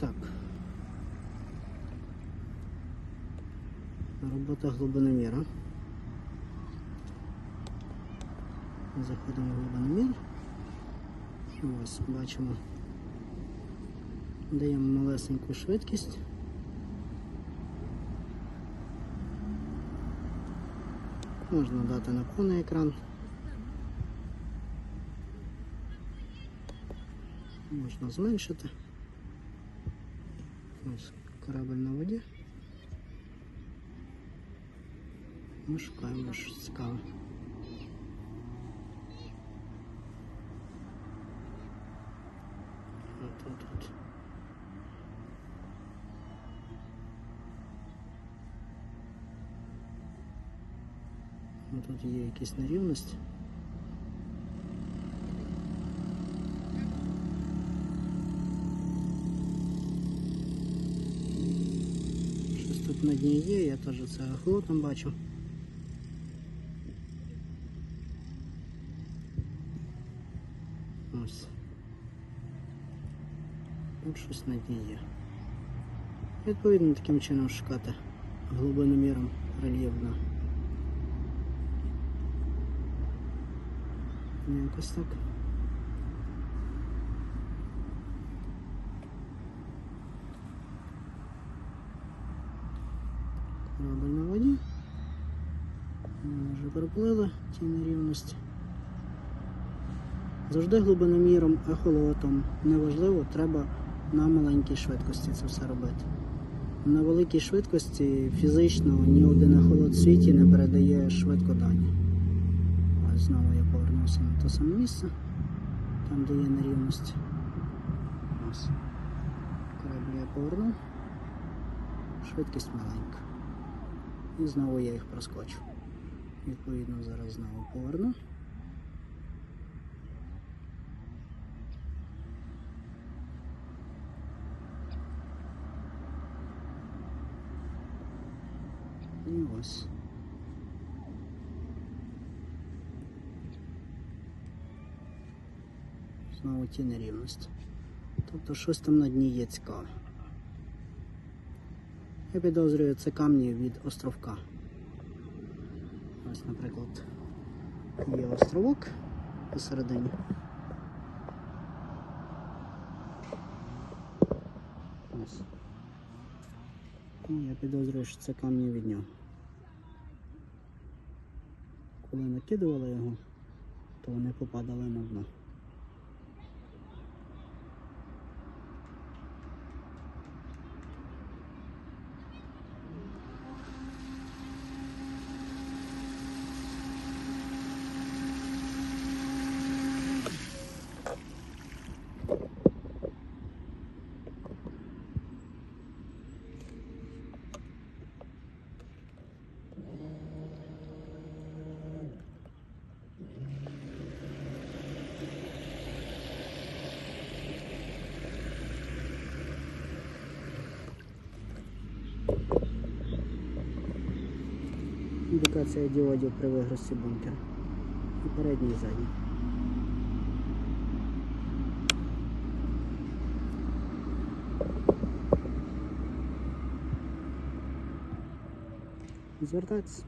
Так. Робота глибиноміра. Заходимо в глибиномір. Ось бачимо. Даємо малесеньку швидкість. Можна дати на повний екран. Можна зменшити. Ось корабель на воді. Ми шукаємо щось цікаве. От, от, от. Ну, Тут є якісь нерівності. на дні є, я теж це глотом бачу. Ось. Тут щось на дні є. Відповідно, таким чином шукати глибиноміром рельєф дна. Ну, Якось так. Корабль на воді. Ми вже проплили ті нерівності. Завжди глибиноміром, ехолотом. Неважливо, треба на маленькій швидкості це все робити. На великій швидкості фізично ні один ехолот в світі не передає швидко дані. Ось знову я повернувся на те саме місце, там де є нерівності. Ось. Корабль я повернув. Швидкість маленька. І знову я їх проскочу. Відповідно, зараз знову поверну. І ось. Знову ті нерівності. Тобто щось там на дні є цікаве. Я підозрюю, це камні від островка. Ось, наприклад, є островок посередині. Ось. Я підозрюю, що це камні від нього. Коли накидували його, то вони попадали на дно. Індикація діодів при вигрузці бункера. І передній, і задній. Звертайтеся.